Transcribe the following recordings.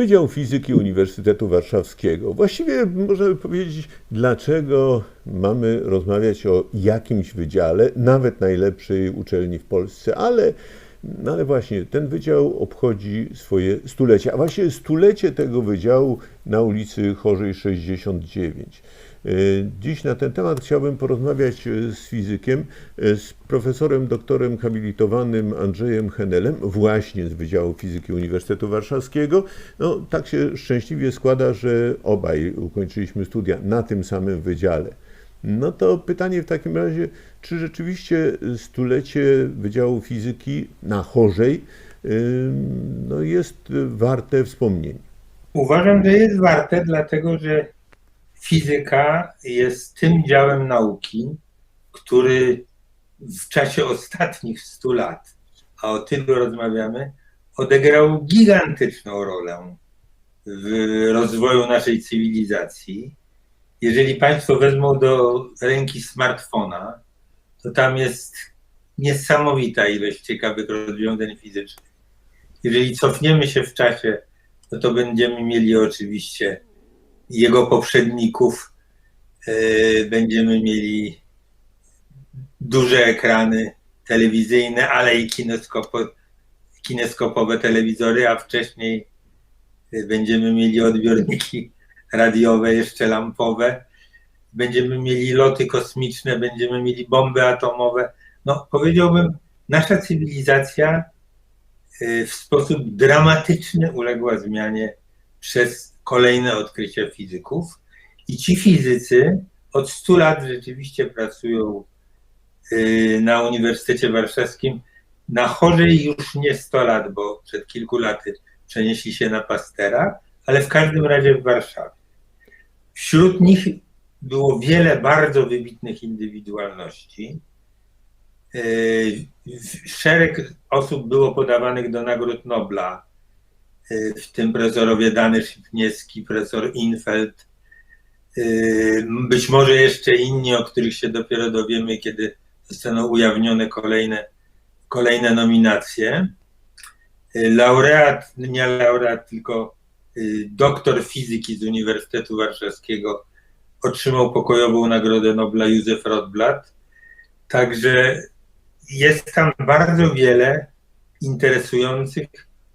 Wydział Fizyki Uniwersytetu Warszawskiego. Właściwie możemy powiedzieć, dlaczego mamy rozmawiać o jakimś wydziale, nawet najlepszej uczelni w Polsce, ale, no ale właśnie ten wydział obchodzi swoje stulecie, a właśnie stulecie tego wydziału na ulicy Chorzej 69. Y, Dziś na ten temat chciałbym porozmawiać y, z fizykiem, y, z profesorem doktorem habilitowanym Andrzejem Henelem, właśnie z Wydziału Fizyki Uniwersytetu Warszawskiego. No, tak się szczęśliwie składa, że obaj ukończyliśmy studia na tym samym wydziale. No to pytanie w takim razie, czy rzeczywiście stulecie Wydziału Fizyki na Chorzej no, jest warte wspomnień? Uważam, że jest warte, dlatego że fizyka jest tym działem nauki, który w czasie ostatnich 100 lat, a o tylu rozmawiamy, odegrał gigantyczną rolę w rozwoju naszej cywilizacji. Jeżeli Państwo wezmą do ręki smartfona, to tam jest niesamowita ilość ciekawych rozwiązań fizycznych. Jeżeli cofniemy się w czasie, to będziemy mieli oczywiście jego poprzedników e, będziemy mieli duże ekrany telewizyjne, ale i kineskopo, kineskopowe telewizory, a wcześniej będziemy mieli odbiorniki radiowe, jeszcze lampowe. Będziemy mieli loty kosmiczne, będziemy mieli bomby atomowe. No, powiedziałbym, nasza cywilizacja e, w sposób dramatyczny uległa zmianie przez kolejne odkrycia fizyków. I ci fizycy od 100 lat rzeczywiście pracują y, na Uniwersytecie Warszawskim. Na chorzej już nie 100 lat, bo przed kilku laty przenieśli się na Pastera, ale w każdym razie w Warszawie. Wśród nich było wiele bardzo wybitnych indywidualności. Y, szereg osób było podawanych do nagród Nobla w tym profesorowie Dany Szypniewski, profesor Infeld, y, być może jeszcze inni, o których się dopiero dowiemy, kiedy zostaną ujawnione kolejne, kolejne nominacje. Laureat, nie laureat, tylko doktor fizyki z Uniwersytetu Warszawskiego otrzymał pokojową Nagrodę Nobla Józef Rotblat. Także jest tam bardzo wiele interesujących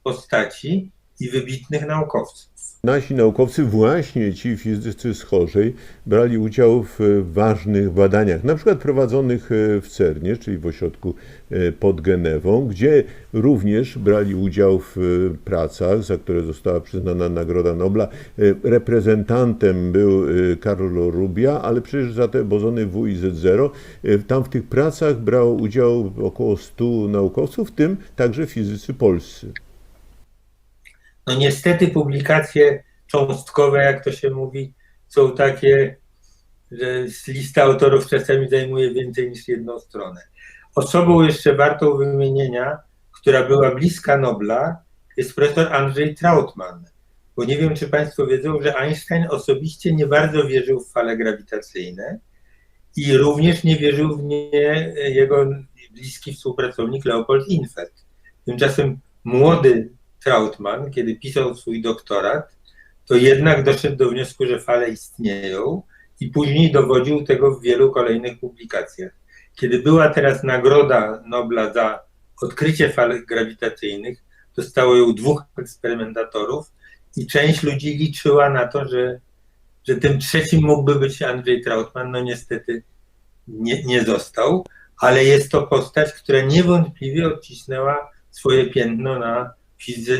postaci i wybitnych naukowców. Nasi naukowcy, właśnie ci fizycy z Chorzej, brali udział w ważnych badaniach, na przykład prowadzonych e, w CERNie, czyli w ośrodku e, pod Genewą, gdzie również brali udział w e, pracach, za które została przyznana Nagroda Nobla. Reprezentantem był Carlo Rubia, ale przecież za te bozony W i Z0, tam w tych pracach brało udział około 100 naukowców, w tym także fizycy polscy. No niestety publikacje cząstkowe, jak to się mówi, są takie, że lista autorów czasami zajmuje więcej niż jedną stronę. Osobą jeszcze wartą wymienienia, która była bliska Nobla, jest profesor Andrzej Trautmann. Bo nie wiem, czy Państwo wiedzą, że Einstein osobiście nie bardzo wierzył w fale grawitacyjne i również nie wierzył w nie jego bliski współpracownik Leopold Infeld. Tymczasem młody Trautmann, kiedy pisał swój doktorat, to jednak doszedł do wniosku, że fale istnieją i później dowodził tego w wielu kolejnych publikacjach. Kiedy była teraz nagroda Nobla za odkrycie fal grawitacyjnych, dostało ją dwóch eksperymentatorów i część ludzi liczyła na to, że, że tym trzecim mógłby być Andrzej Trautmann. No niestety nie, nie został, ale jest to postać, która niewątpliwie odcisnęła swoje piętno na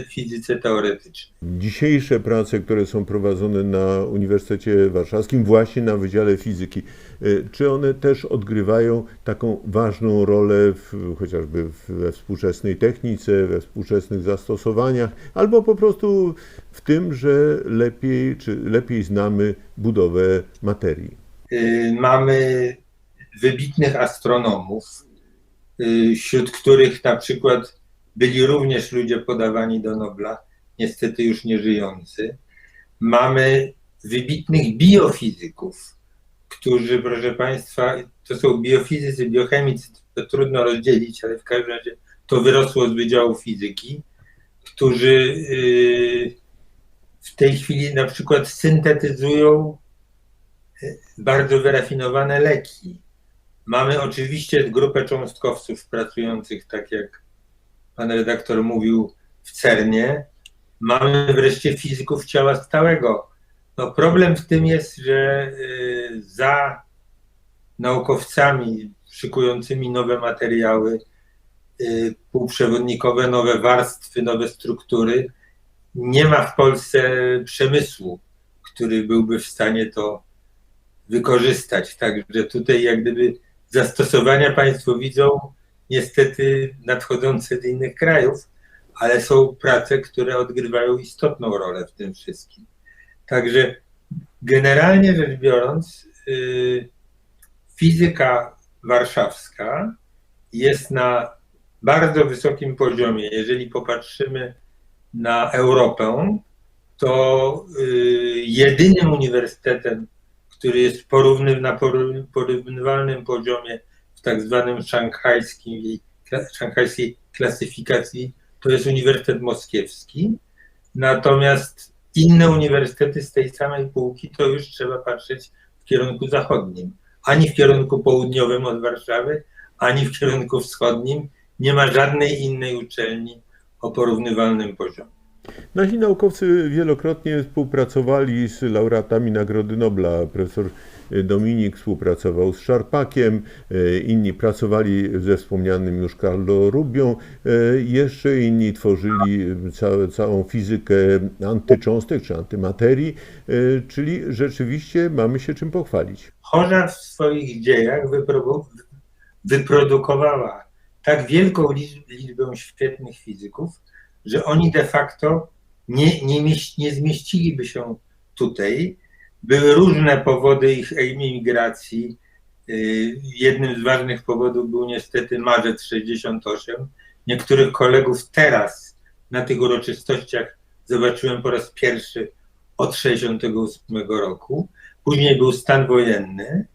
fizyce teoretycznej. Dzisiejsze prace, które są prowadzone na Uniwersytecie Warszawskim, właśnie na Wydziale Fizyki, y, czy one też odgrywają taką ważną rolę w, chociażby we współczesnej technice, we współczesnych zastosowaniach, albo po prostu w tym, że lepiej, czy lepiej znamy budowę materii? Y, mamy wybitnych astronomów, y, wśród których na przykład byli również ludzie podawani do Nobla, niestety już nie żyjący. Mamy wybitnych biofizyków, którzy, proszę Państwa, to są biofizycy, biochemicy, to trudno rozdzielić, ale w każdym razie to wyrosło z Wydziału Fizyki, którzy yy, w tej chwili na przykład syntetyzują e, bardzo wyrafinowane leki. Mamy oczywiście grupę cząstkowców pracujących, tak jak pan redaktor mówił, w CERNie. Mamy wreszcie fizyków ciała stałego. No problem w tym jest, że y, za naukowcami szykującymi nowe materiały y, półprzewodnikowe, nowe warstwy, nowe struktury, nie ma w Polsce przemysłu, który byłby w stanie to wykorzystać. Także tutaj jak gdyby zastosowania Państwo widzą niestety nadchodzące z innych krajów, ale są prace, które odgrywają istotną rolę w tym wszystkim. Także generalnie rzecz biorąc, yy, fizyka warszawska jest na bardzo wysokim poziomie. Jeżeli popatrzymy na Europę, to yy, jedynym uniwersytetem, który jest na poró- porównywalnym poziomie tak zwanym szanghajskim, szanghajskiej klasyfikacji, to jest Uniwersytet Moskiewski. Natomiast inne uniwersytety z tej samej półki to już trzeba patrzeć w kierunku zachodnim. Ani w kierunku południowym od Warszawy, ani w kierunku wschodnim nie ma żadnej innej uczelni o porównywalnym poziomie. Nasi naukowcy wielokrotnie współpracowali z laureatami Nagrody Nobla. Profesor Dominik współpracował z Szarpakiem, e, inni pracowali ze wspomnianym już Carlo Rubią, e, jeszcze inni tworzyli całe, całą fizykę antycząstek czy antymaterii, e, czyli rzeczywiście mamy się czym pochwalić. Chorza w swoich dziejach wypro- wyprodukowała tak wielką liczb- liczbę świetnych fizyków, że oni de facto nie, nie, nie zmieściliby się tutaj. Były różne powody ich emigracji. Y, Jednym z ważnych powodów był niestety marzec 68. Niektórych kolegów teraz na tych uroczystościach zobaczyłem po raz pierwszy od 68 roku. Później był stan wojenny.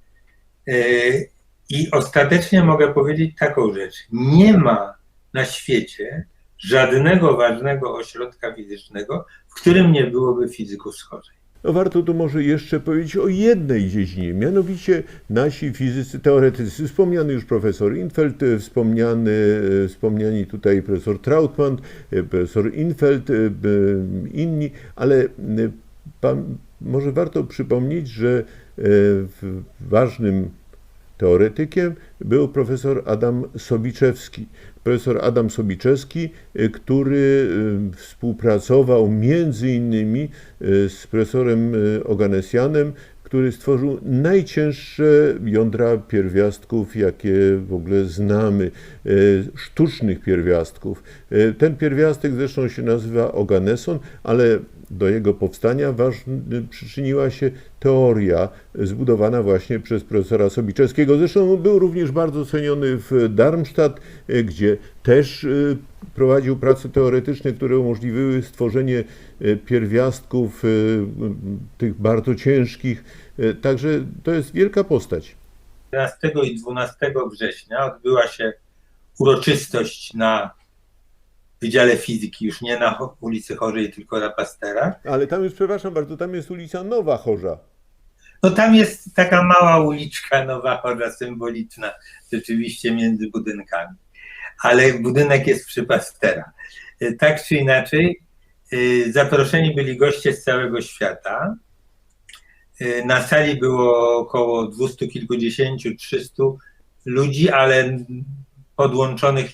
Y, I ostatecznie mogę powiedzieć taką rzecz. Nie ma na świecie żadnego ważnego ośrodka fizycznego, w którym nie byłoby fizyków z chorej. No warto tu może jeszcze powiedzieć o jednej dziedzinie, mianowicie nasi fizycy teoretycy, wspomniany już profesor Infeld, wspomniany, wspomniani tutaj profesor Trautmann, profesor Infeld, inni, ale może warto przypomnieć, że e, ważnym teoretykiem był profesor Adam Sobiczewski. Profesor Adam Sobiczewski, y, który y, współpracował między innymi y, z profesorem Oganesianem, który stworzył najcięższe jądra pierwiastków, jakie w ogóle znamy, sztucznych pierwiastków. Ten pierwiastek zresztą się nazywa Oganeson, ale do jego powstania ważny, przyczyniła się teoria zbudowana właśnie przez profesora Sobiczewskiego. Zresztą był również bardzo ceniony w Darmstadt, gdzie też e, prowadził prace teoretyczne, które umożliwiły stworzenie e, pierwiastków m, tych bardzo ciężkich. Także to jest wielka postać. 11 i 12 września odbyła się uroczystość na Wydziale Fizyki, już nie na ulicy Chorzej, tylko na Pastera. Ale tam już, przepraszam bardzo, tam jest ulica Nowa Chorza. No tam jest taka mała uliczka, nowa chora, symboliczna, rzeczywiście między budynkami. Ale budynek jest przy Pastera. Y, Tak czy inaczej, y, zaproszeni byli goście z całego świata. Y, Na sali było około dwustu kilkudziesięciu, trzystu ludzi, ale podłączonych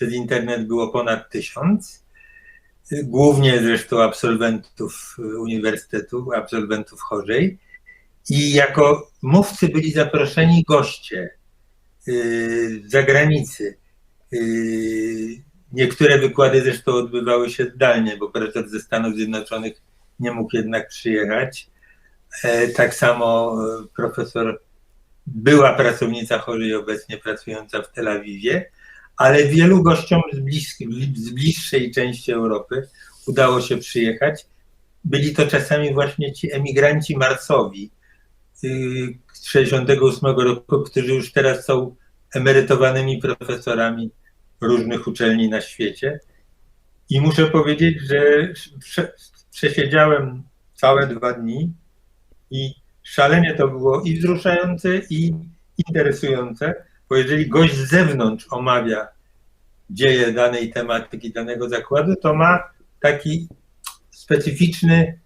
przez internet było ponad tysiąc. Y, Głównie zresztą absolwentów y, uniwersytetu, absolwentów Chorzej. I jako mówcy byli zaproszeni goście yy, z zagranicy. Yy, Niektóre wykłady zresztą odbywały się zdalnie, bo prezes ze Stanów Zjednoczonych nie mógł jednak przyjechać. E, Tak samo e, profesor, była pracownica chorej obecnie pracująca w Tel Awiwie, ale wielu gościom z, bliskiej, z bliższej części Europy udało się przyjechać. Byli to czasami właśnie ci emigranci marsowi, y, z 68 roku, którzy już teraz są emerytowanymi profesorami różnych uczelni na świecie. I muszę powiedzieć, że prze- przesiedziałem całe dwa dni i szalenie to było i wzruszające, i interesujące, bo jeżeli gość z zewnątrz omawia dzieje danej tematyki, danego zakładu, to ma taki specyficzny,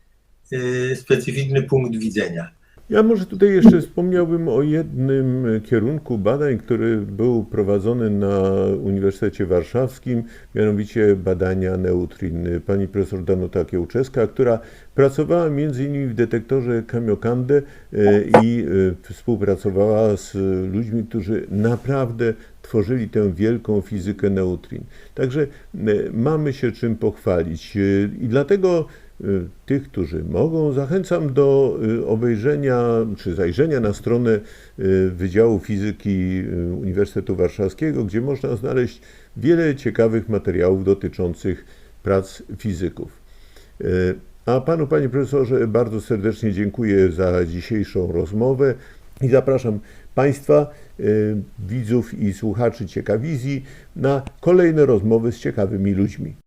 yy, specyficzny punkt widzenia. Ja może tutaj jeszcze wspomniałbym o jednym kierunku badań, który był prowadzony na Uniwersytecie Warszawskim, mianowicie badania neutrin. Pani profesor Danuta Kiełczeska, która pracowała innymi w detektorze Kamiokande e, i e, współpracowała z ludźmi, którzy naprawdę tworzyli tę wielką fizykę neutrin. Także e, mamy się czym pochwalić i dlatego tych, którzy mogą, zachęcam do y, obejrzenia czy zajrzenia na stronę y, Wydziału Fizyki y, Uniwersytetu Warszawskiego, gdzie można znaleźć wiele ciekawych materiałów dotyczących prac fizyków. Y, A panu, panie profesorze, bardzo serdecznie dziękuję za dzisiejszą rozmowę i zapraszam państwa, y, widzów i słuchaczy Ciekawizji na kolejne rozmowy z ciekawymi ludźmi.